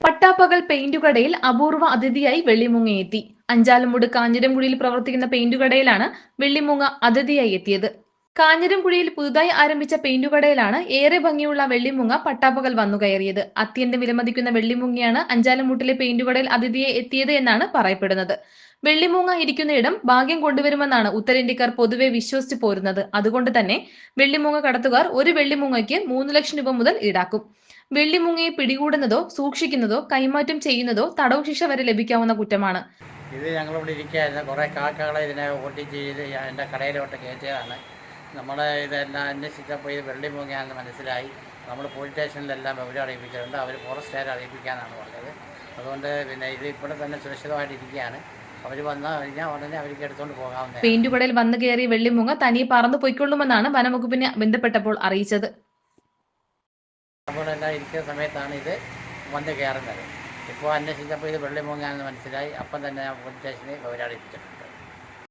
പട്ടാപ്പകൽ പെയിന്റ് കടയിൽ അപൂർവ അതിഥിയായി വെള്ളിമുങ്ങയെത്തി അഞ്ചാലുമൂട് കാഞ്ഞിരംകുഴിയിൽ പ്രവർത്തിക്കുന്ന പെയിന്റ് കടയിലാണ് വെള്ളിമുങ്ങ അതിഥിയായി എത്തിയത്. കാഞ്ഞിരംകുഴിയിൽ പുതുതായി ആരംഭിച്ച പെയിന്റുകടയിലാണ് ഏറെ ഭംഗിയുള്ള വെള്ളിമുങ്ങ പട്ടാപ്പകൽ വന്നു കയറിയത്. അത്യന്തം വിലമതിക്കുന്ന വെള്ളിമുങ്ങയാണ് അഞ്ചാലമൂട്ടിലെ പെയിന്റുകടയിൽ അതിഥിയെ എത്തിയത് എന്നാണ് പറയപ്പെടുന്നത്. വെള്ളിമൂങ്ങ ഇരിക്കുന്നയിടം ഭാഗ്യം കൊണ്ടുവരുമെന്നാണ് ഉത്തരേന്ത്യക്കാർ പൊതുവെ വിശ്വസിച്ചു പോരുന്നത്. അതുകൊണ്ട് തന്നെ വെള്ളിമൂങ്ങ കടത്തുകാർ ഒരു വെള്ളിമൂങ്ങയ്ക്ക് മൂന്ന് ലക്ഷം രൂപ മുതൽ ഈടാക്കും. വെള്ളിമൂങ്ങയെ പിടികൂടുന്നതോ സൂക്ഷിക്കുന്നതോ കൈമാറ്റം ചെയ്യുന്നതോ തടവ് ശിക്ഷ വരെ ലഭിക്കാവുന്ന കുറ്റമാണ്. ഇത് ഞങ്ങളിവിടെ ഇരിക്കുകയായിരുന്നു. കുറേ കാക്കകളെ ഇതിനെ ഓട്ടി ചെയ്ത് എന്റെ കടയിലോട്ട് കയറ്റിയതാണ്. നമ്മൾ ഇതെല്ലാം അന്വേഷിച്ചപ്പോൾ ഇത് വെള്ളി മുങ്ങിയാണെന്ന് മനസ്സിലായി. നമ്മൾ പോലീസ് സ്റ്റേഷനിലെല്ലാം വിവരം അറിയിപ്പിച്ചിട്ടുണ്ട്. അവർ ഫോറസ്റ്റുകാരെ അറിയിപ്പിക്കാനാണ് പറഞ്ഞത്. അതുകൊണ്ട് പിന്നെ ഇത് ഇവിടെ തന്നെ സുരക്ഷിതമായിട്ടിരിക്കുകയാണ്. അവർ വന്നാൽ കഴിഞ്ഞാൽ ഉടനെ അവർക്ക് എടുത്തുകൊണ്ട് പോകാവുന്ന പെയിന്റുകടയിൽ വന്നു കയറിയ വെള്ളിമുങ്ങ തനിയെ പറന്നു പൊയ്ക്കൊള്ളുമെന്നാണ് വനംവകുപ്പിനെ ബന്ധപ്പെട്ടപ്പോൾ അറിയിച്ചത്. നമ്മളെല്ലാം ഇരിക്കുന്ന സമയത്താണ് ഇത് വന്നു കയറുന്നത്. ഇപ്പോൾ അന്വേഷിച്ചപ്പോൾ ഇത് വെള്ളി മുങ്ങിയാണെന്ന് മനസ്സിലായി. അപ്പം തന്നെ പോലീസ് സ്റ്റേഷനിൽ വിവരം അറിയിപ്പിച്ചിട്ടുണ്ട്.